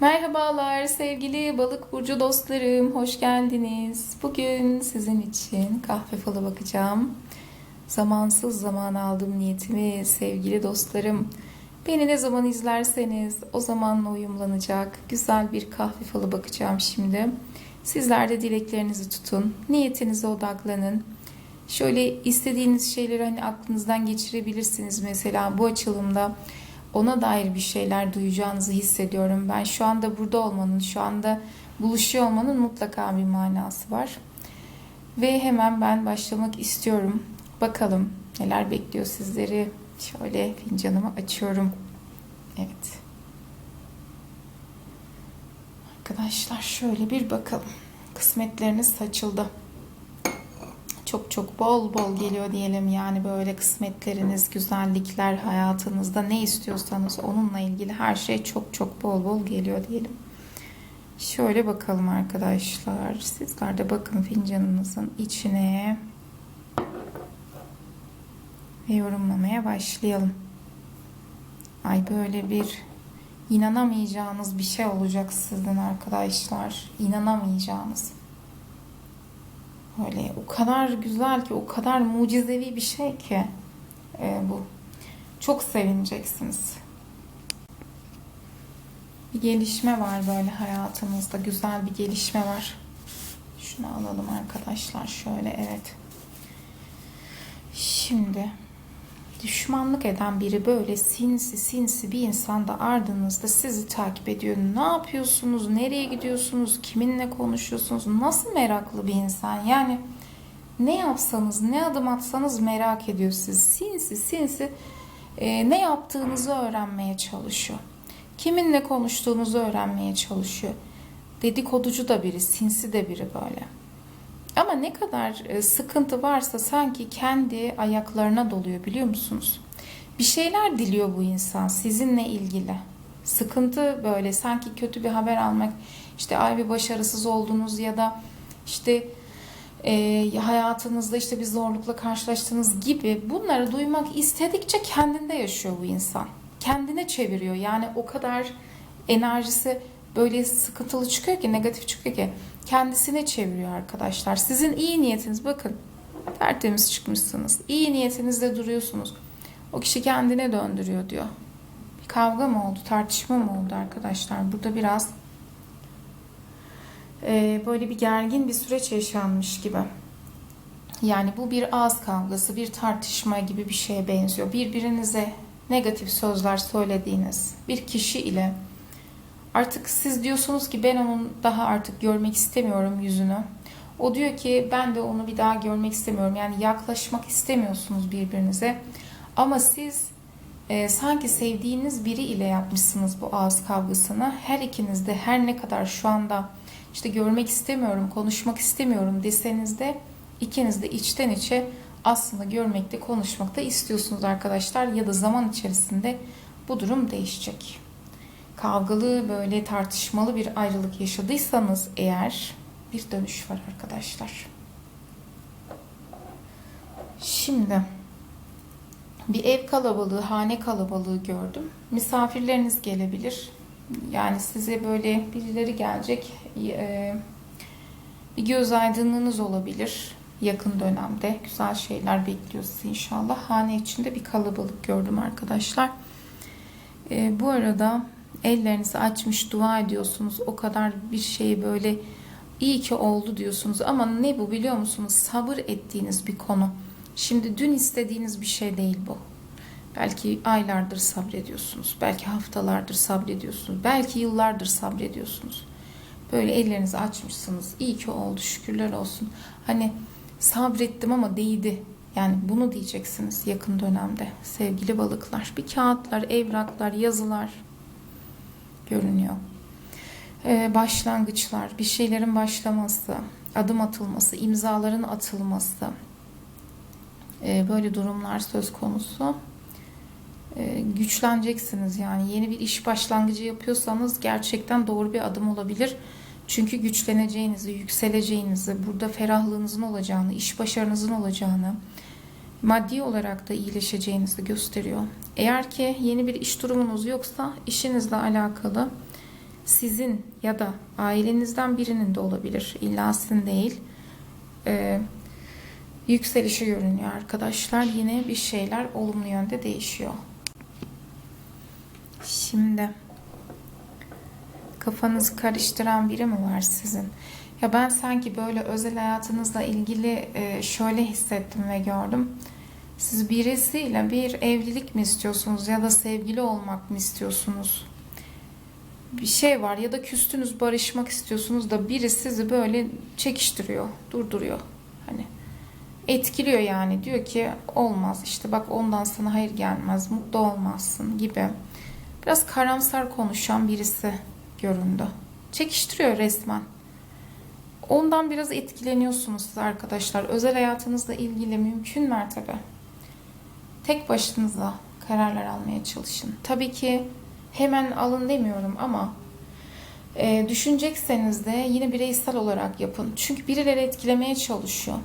Merhabalar sevgili balık burcu dostlarım, hoş geldiniz. Bugün sizin için kahve falı bakacağım. Zamansız zaman aldım niyetimi sevgili dostlarım. Beni ne zaman izlerseniz o zamanla uyumlanacak güzel bir kahve falı bakacağım şimdi. Sizler de dileklerinizi tutun, niyetinize odaklanın. Şöyle istediğiniz şeyleri hani aklınızdan geçirebilirsiniz mesela bu açılımda ona dair bir şeyler duyacağınızı hissediyorum. Ben şu anda burada olmanın, şu anda buluşuyor olmanın mutlaka bir manası var. Ve hemen ben başlamak istiyorum. Bakalım neler bekliyor sizleri. Şöyle fincanımı açıyorum. Evet. Arkadaşlar şöyle bir bakalım. Kısmetleriniz saçıldı çok çok bol bol geliyor diyelim yani böyle kısmetleriniz, güzellikler hayatınızda ne istiyorsanız onunla ilgili her şey çok çok bol bol geliyor diyelim. Şöyle bakalım arkadaşlar. Sizler de bakın fincanınızın içine ve yorumlamaya başlayalım. Ay böyle bir inanamayacağınız bir şey olacak sizin arkadaşlar. İnanamayacağınız. Öyle o kadar güzel ki, o kadar mucizevi bir şey ki e, bu. Çok sevineceksiniz. Bir gelişme var böyle hayatımızda. Güzel bir gelişme var. Şunu alalım arkadaşlar. Şöyle evet. Şimdi düşmanlık eden biri böyle sinsi sinsi bir insan da ardınızda sizi takip ediyor. Ne yapıyorsunuz? Nereye gidiyorsunuz? Kiminle konuşuyorsunuz? Nasıl meraklı bir insan? Yani ne yapsanız, ne adım atsanız merak ediyor sizi. Sinsi sinsi e, ne yaptığınızı öğrenmeye çalışıyor. Kiminle konuştuğunuzu öğrenmeye çalışıyor. Dedikoducu da biri, sinsi de biri böyle. Ama ne kadar e, sıkıntı varsa sanki kendi ayaklarına doluyor biliyor musunuz? Bir şeyler diliyor bu insan sizinle ilgili. Sıkıntı böyle sanki kötü bir haber almak işte ay bir başarısız oldunuz ya da işte e, hayatınızda işte bir zorlukla karşılaştığınız gibi bunları duymak istedikçe kendinde yaşıyor bu insan. Kendine çeviriyor yani o kadar enerjisi böyle sıkıntılı çıkıyor ki negatif çıkıyor ki kendisine çeviriyor arkadaşlar. Sizin iyi niyetiniz bakın tertemiz çıkmışsınız. İyi niyetinizle duruyorsunuz. O kişi kendine döndürüyor diyor. Bir kavga mı oldu, tartışma mı oldu arkadaşlar? Burada biraz e, böyle bir gergin bir süreç yaşanmış gibi. Yani bu bir ağız kavgası, bir tartışma gibi bir şeye benziyor. Birbirinize negatif sözler söylediğiniz bir kişi ile Artık siz diyorsunuz ki ben onun daha artık görmek istemiyorum yüzünü. O diyor ki ben de onu bir daha görmek istemiyorum. Yani yaklaşmak istemiyorsunuz birbirinize. Ama siz e, sanki sevdiğiniz biri ile yapmışsınız bu ağız kavgasını. Her ikiniz de her ne kadar şu anda işte görmek istemiyorum, konuşmak istemiyorum deseniz de ikiniz de içten içe aslında görmekte, konuşmakta istiyorsunuz arkadaşlar. Ya da zaman içerisinde bu durum değişecek kavgalı böyle tartışmalı bir ayrılık yaşadıysanız eğer bir dönüş var arkadaşlar. Şimdi bir ev kalabalığı, hane kalabalığı gördüm. Misafirleriniz gelebilir. Yani size böyle birileri gelecek. E, bir göz aydınlığınız olabilir yakın dönemde. Güzel şeyler bekliyor inşallah. Hane içinde bir kalabalık gördüm arkadaşlar. E, bu arada ellerinizi açmış dua ediyorsunuz. O kadar bir şey böyle iyi ki oldu diyorsunuz. Ama ne bu biliyor musunuz? Sabır ettiğiniz bir konu. Şimdi dün istediğiniz bir şey değil bu. Belki aylardır sabrediyorsunuz. Belki haftalardır sabrediyorsunuz. Belki yıllardır sabrediyorsunuz. Böyle ellerinizi açmışsınız. İyi ki oldu şükürler olsun. Hani sabrettim ama değdi. Yani bunu diyeceksiniz yakın dönemde sevgili balıklar. Bir kağıtlar, evraklar, yazılar, görünüyor. Ee, başlangıçlar, bir şeylerin başlaması, adım atılması, imzaların atılması, ee, böyle durumlar söz konusu. Ee, güçleneceksiniz yani yeni bir iş başlangıcı yapıyorsanız gerçekten doğru bir adım olabilir. Çünkü güçleneceğinizi, yükseleceğinizi, burada ferahlığınızın olacağını, iş başarınızın olacağını, maddi olarak da iyileşeceğinizi gösteriyor. Eğer ki yeni bir iş durumunuz yoksa işinizle alakalı sizin ya da ailenizden birinin de olabilir. İlla sizin değil. Ee, yükselişi görünüyor arkadaşlar. Yine bir şeyler olumlu yönde değişiyor. Şimdi kafanızı karıştıran biri mi var sizin? Ya ben sanki böyle özel hayatınızla ilgili e, şöyle hissettim ve gördüm. Siz birisiyle bir evlilik mi istiyorsunuz ya da sevgili olmak mı istiyorsunuz? Bir şey var ya da küstünüz barışmak istiyorsunuz da biri sizi böyle çekiştiriyor, durduruyor. Hani etkiliyor yani diyor ki olmaz işte bak ondan sana hayır gelmez, mutlu olmazsın gibi. Biraz karamsar konuşan birisi göründü. Çekiştiriyor resmen. Ondan biraz etkileniyorsunuz siz arkadaşlar. Özel hayatınızla ilgili mümkün mertebe tek başınıza kararlar almaya çalışın. Tabii ki hemen alın demiyorum ama e, düşünecekseniz de yine bireysel olarak yapın. Çünkü birileri etkilemeye çalışıyor.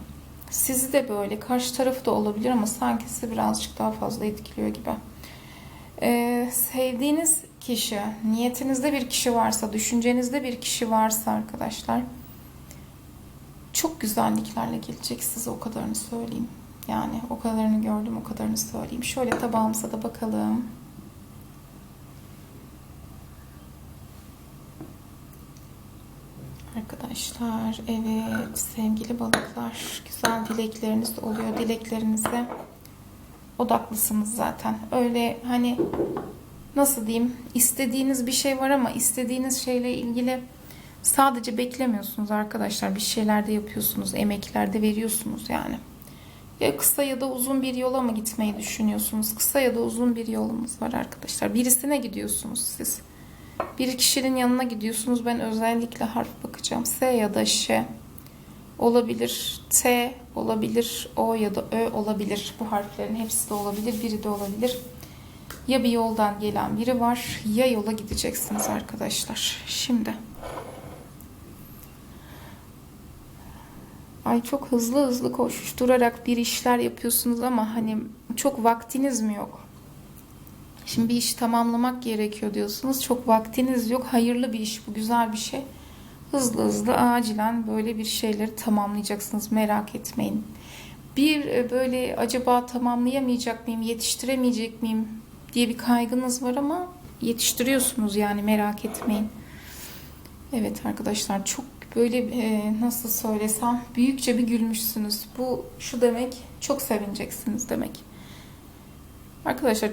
Sizi de böyle, karşı tarafı da olabilir ama sanki sizi birazcık daha fazla etkiliyor gibi. E, sevdiğiniz kişi, niyetinizde bir kişi varsa, düşüncenizde bir kişi varsa arkadaşlar çok güzelliklerle gelecek size o kadarını söyleyeyim. Yani o kadarını gördüm, o kadarını söyleyeyim. Şöyle tabağımıza da bakalım. Arkadaşlar, evet sevgili balıklar, güzel dilekleriniz oluyor. Dileklerinize odaklısınız zaten. Öyle hani nasıl diyeyim, istediğiniz bir şey var ama istediğiniz şeyle ilgili sadece beklemiyorsunuz arkadaşlar. Bir şeyler de yapıyorsunuz, emekler de veriyorsunuz yani. Ya kısa ya da uzun bir yola mı gitmeyi düşünüyorsunuz? Kısa ya da uzun bir yolumuz var arkadaşlar. Birisine gidiyorsunuz siz. Bir kişinin yanına gidiyorsunuz. Ben özellikle harf bakacağım. S ya da Ş olabilir. T olabilir. O ya da Ö olabilir. Bu harflerin hepsi de olabilir. Biri de olabilir. Ya bir yoldan gelen biri var ya yola gideceksiniz arkadaşlar. Şimdi Ay çok hızlı hızlı koşuşturarak bir işler yapıyorsunuz ama hani çok vaktiniz mi yok? Şimdi bir iş tamamlamak gerekiyor diyorsunuz. Çok vaktiniz yok. Hayırlı bir iş bu. Güzel bir şey. Hızlı hızlı acilen böyle bir şeyleri tamamlayacaksınız. Merak etmeyin. Bir e, böyle acaba tamamlayamayacak mıyım, yetiştiremeyecek miyim diye bir kaygınız var ama yetiştiriyorsunuz yani merak etmeyin. Evet arkadaşlar çok böyle e, nasıl söylesem büyükçe bir gülmüşsünüz. Bu şu demek çok sevineceksiniz demek. Arkadaşlar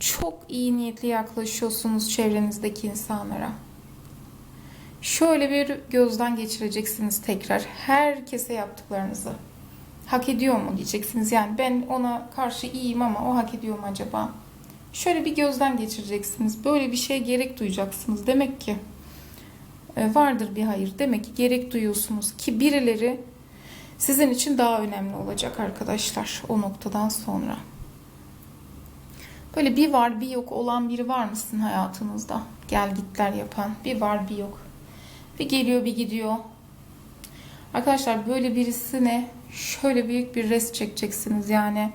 çok iyi niyetli yaklaşıyorsunuz çevrenizdeki insanlara. Şöyle bir gözden geçireceksiniz tekrar. Herkese yaptıklarınızı. Hak ediyor mu diyeceksiniz. Yani ben ona karşı iyiyim ama o hak ediyor mu acaba? Şöyle bir gözden geçireceksiniz. Böyle bir şeye gerek duyacaksınız. Demek ki vardır bir hayır. Demek ki gerek duyuyorsunuz ki birileri sizin için daha önemli olacak arkadaşlar o noktadan sonra. Böyle bir var bir yok olan biri var mısın hayatınızda? Gel gitler yapan bir var bir yok. Bir geliyor bir gidiyor. Arkadaşlar böyle birisine şöyle büyük bir res çekeceksiniz yani.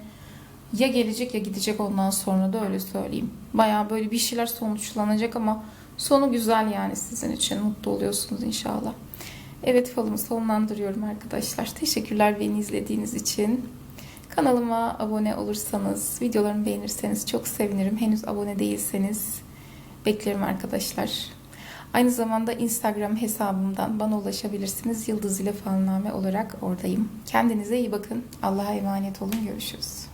Ya gelecek ya gidecek ondan sonra da öyle söyleyeyim. Baya böyle bir şeyler sonuçlanacak ama sonu güzel yani sizin için. Mutlu oluyorsunuz inşallah. Evet falımı sonlandırıyorum arkadaşlar. Teşekkürler beni izlediğiniz için. Kanalıma abone olursanız, videolarımı beğenirseniz çok sevinirim. Henüz abone değilseniz beklerim arkadaşlar. Aynı zamanda Instagram hesabımdan bana ulaşabilirsiniz. Yıldız ile falname olarak oradayım. Kendinize iyi bakın. Allah'a emanet olun. Görüşürüz.